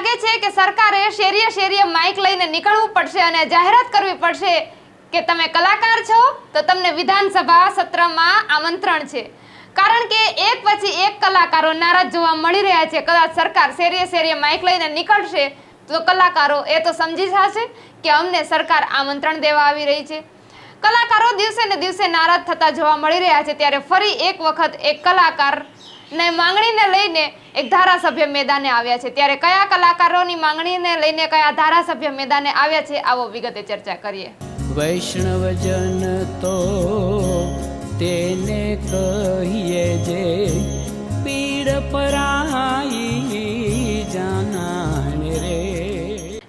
લાગે છે કે સરકારે શેરીએ શેરીએ માઇક લઈને નીકળવું પડશે અને જાહેરાત કરવી પડશે કે તમે કલાકાર છો, તો તમને વિધાનસભા સત્રમાં આમંત્રણ છે. કારણ કે એક પછી એક કલાકારો નારાજ જોવા મળી રહ્યા છે. કદાચ સરકાર શેરીએ શેરીએ માઇક લઈને નીકળશે, તો કલાકારો એ તો સમજી જશે કે અમને સરકાર આમંત્રણ દેવા આવી રહી છે. કલાકારો દિવસે ને દિવસે નારાજ થતા જોવા મળી રહ્યા છે. ત્યારે ફરી એક વખત એક કલાકાર ને માંગણીને લઈને એક ધારાસભ્ય મેદાને આવ્યા છે. ત્યારે કયા કલાકારોની માંગણીને લઈને કયા ધારાસભ્ય મેદાને આવ્યા છે આવો વિગતે ચર્ચા કરીએ. વૈષ્ણવજન તો તેને કહીએ જે પીડ પરાઈ જાનાને રે.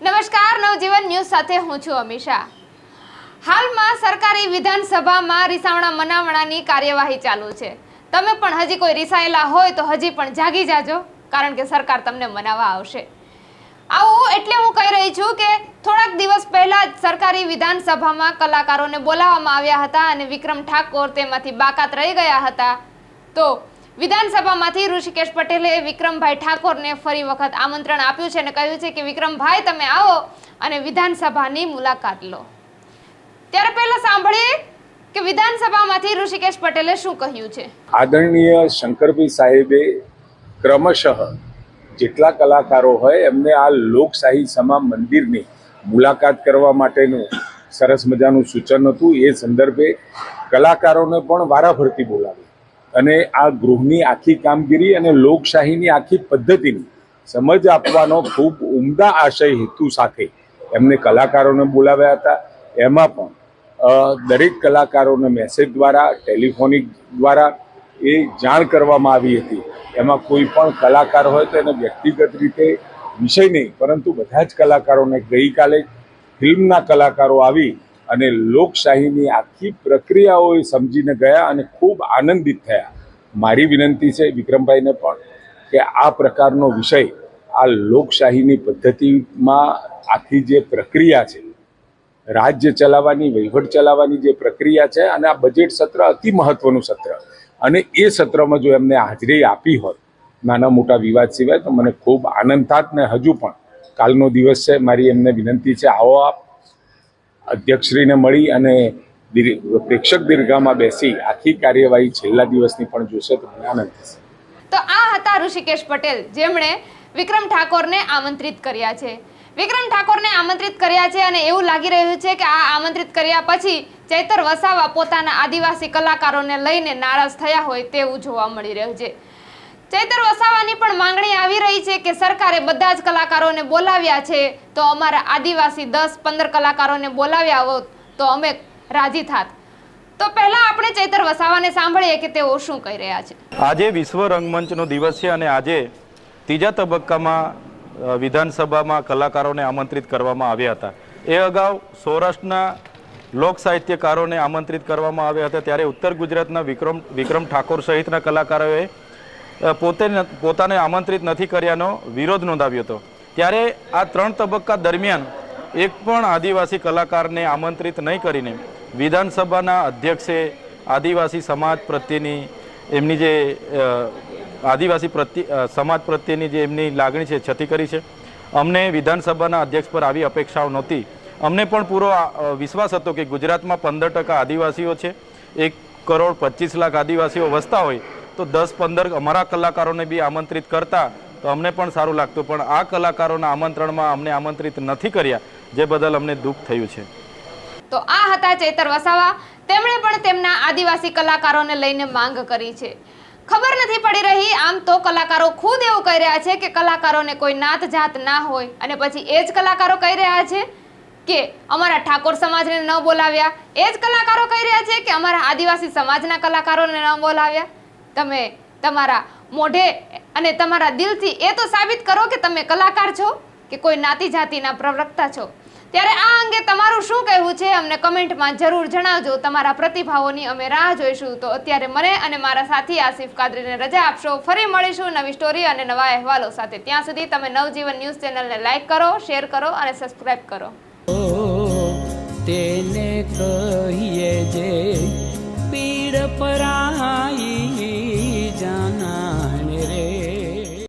નમસ્કાર નવજીવન ન્યૂઝ સાથે હું છું અમીષા. હાલમાં સરકારી વિધાનસભામાં રિસાવણા મનાવણાની કાર્યવાહી ચાલુ છે. તમે પણ હજી કોઈ રિસાયેલા હોય તો હજી પણ જાગી જાજો, કારણ કે સરકાર તમને મનાવવા આવશે. આવું એટલે હું કહી રહી છું કે થોડાક દિવસ પહેલા જ સરકારી વિધાનસભામાં કલાકારોને બોલાવવામાં આવ્યા હતા અને વિક્રમ ઠાકોર તેમાંથી બાકાત રહી ગયા હતા. તો વિધાનસભામાંથી ઋષિકેશ પટેલે વિક્રમભાઈ ઠાકોરને ફરી વખત આમંત્રણ આપ્યું છે અને કહ્યું છે કે વિક્રમભાઈ તમે આવો અને વિધાનસભાની મુલાકાત લો. ત્યારે પહેલા સાંભળીએ કે વિધાનસભામાંથી ઋષિકેશ પટેલે શું કહ્યું છે? આદરણીય શંકરભાઈ સાહેબે ક્રમશઃ જેટલા કલાકારો હોય એમને આ લોકશાહી સમા મંદિરની મુલાકાત કરવા માટેનું સરસ મજાનું સૂચન હતું. એ સંદર્ભે કલાકારોને પણ વારાફરતી બોલાવી અને આ ગૃહની આખી કામગીરી અને લોકશાહીની આખી પદ્ધતિની સમજ આપવાનો ખૂબ ઉમદા આશય હેતુ સાથે એમને કલાકારોને બોલાવ્યા હતા. એમાં પણ દરેક કલાકારોને મેસેજ દ્વારા ટેલિફોનિક દ્વારા એ જાણ કરવામાં આવી હતી. એમાં કોઈ પણ કલાકાર હોય તો એને વ્યક્તિગત રીતે વિષય નહીં, પરંતુ બધા જ કલાકારોને ગઈકાલે ફિલ્મના કલાકારો આવી અને લોકશાહીની આખી પ્રક્રિયાઓ એ સમજીને ગયા અને ખૂબ આનંદિત થયા. મારી વિનંતી છે વિક્રમભાઈને પણ કે આ પ્રકારનો વિષય આ લોકશાહીની પદ્ધતિમાં આખી જે પ્રક્રિયા છે રાજ્ય ચલાવવાની, વહીવટ ચલાવવાની જે પ્રક્રિયા છે અને આ બજેટ સત્ર અતિ મહત્વનું સત્ર. અને એ સત્રમાં જો એમને હાજરી આપી હોત નાના મોટા વિવાદ સિવાય, તો મને ખૂબ આનંદ થાત ને હજુ પણ. કાલનો દિવસ છે, મારી એમને વિનંતી છે, આવો આપ. અધ્યક્ષશ્રીને મળી અને પ્રેક્ષક દીર્ઘામાં બેસી આખી કાર્યવાહી છેલ્લા દિવસની પણ જોશે તો મને આનંદ થશે. તો આ હતા ઋષિકેશ પટેલ, જેમણે વિક્રમ ઠાકોરને આમંત્રિત કર્યા છે. વિક્રમ ઠાકોરને આમંત્રિત કર્યા છે અને એવું લાગી રહ્યું છે કે આ આમંત્રિત કર્યા પછી ચૈતર વસાવા પોતાના આદિવાસી કલાકારોને લઈને નારાજ થયા હોય તેવું જોવા મળી રહ્યું છે. ચૈતર વસાવાની પણ માંગણી આવી રહી છે કે સરકારે બધા જ કલાકારોને બોલાવ્યા છે. તો અમારા આદિવાસી દસ પંદર કલાકારોને બોલાવ્યા હોત તો અમે રાજી થાત. તો પહેલા આપણે ચૈતર વસાવાને સાંભળીએ કે તેઓ શું કહી રહ્યા છે. આજે વિશ્વ રંગમંચનો દિવસ છે અને આજે ત્રીજા તબક્કામાં વિધાનસભામાં કલાકારોને આમંત્રિત કરવામાં આવ્યા હતા. એ અગાઉ સૌરાષ્ટ્રના લોક સાહિત્યકારોને આમંત્રિત કરવામાં આવ્યા હતા. ત્યારે ઉત્તર ગુજરાતના વિક્રમ વિક્રમ ઠાકોર સહિતના કલાકારોએ પોતે પોતાને આમંત્રિત નથી કર્યાનો વિરોધ નોંધાવ્યો હતો. ત્યારે આ ત્રણ તબક્કા દરમિયાન એક પણ આદિવાસી કલાકારને આમંત્રિત નહીં કરીને વિધાનસભાના અધ્યક્ષે આદિવાસી સમાજ પ્રત્યેની એમની જે આદિવાસી પ્રત્યે સમાજ પ્રત્યેની જે એમની લાગણી છે, છતી કરી છે. અમને વિધાનસભાના અધ્યક્ષ પર આવી અપેક્ષાઓ નહોતી. અમને પણ પૂરો વિશ્વાસ હતો કે ગુજરાતમાં પંદર ટકા આદિવાસીઓ છે, એક કરોડ પચીસ લાખ આદિવાસીઓ વસતા હોય, તો દસ પંદર અમારા કલાકારોને બી આમંત્રિત કરતા, તો અમને પણ સારું લાગતું. પણ આ કલાકારોના આમંત્રણમાં અમને આમંત્રિત નથી કર્યા, જે બદલ અમને દુઃખ થયું છે. તો આ હતા ચેતર વસાવા. તેમણે પણ તેમના આદિવાસી કલાકારોને લઈને માંગ કરી છે. ખબર નથી પડી રહી. આમ તો કલાકારો ખુદ એવું કહી રહ્યા છે કે કલાકારોને કોઈ નાત જાત ના હોય. અને પછી એ જ કલાકારો કહી રહ્યા છે કે અમારા ઠાકોર સમાજને ન બોલાવ્યા. એ જ કલાકારો કહી રહ્યા છે કે અમારા આદિવાસી સમાજના કલાકારોને ન બોલાવ્યા. તમે તમારા મોઢે અને તમારા દિલથી એ તો સાબિત કરો કે તમે કલાકાર છો, કે કોઈ નાતી જાતિના પ્રવક્તા છો. ત્યારે આ અંગે તમારું શું કહેવું છે? અમને કમેન્ટમાં જરૂર જણાવજો. તમારા પ્રતિભાવોની અમે રાહ જોઈશું. તો અત્યારે મને અને મારા સાથી આસિફ કાદરીને રજા આપશો. ફરી મળીશું નવી સ્ટોરી અને નવા અહેવાલો સાથે. ત્યાં સુધી તમે નવજીવન ન્યૂઝ ચેનલને લાઈક કરો, શેર કરો અને સબસ્ક્રાઇબ કરો. તેને કહીએ જે પીડ પરાઈ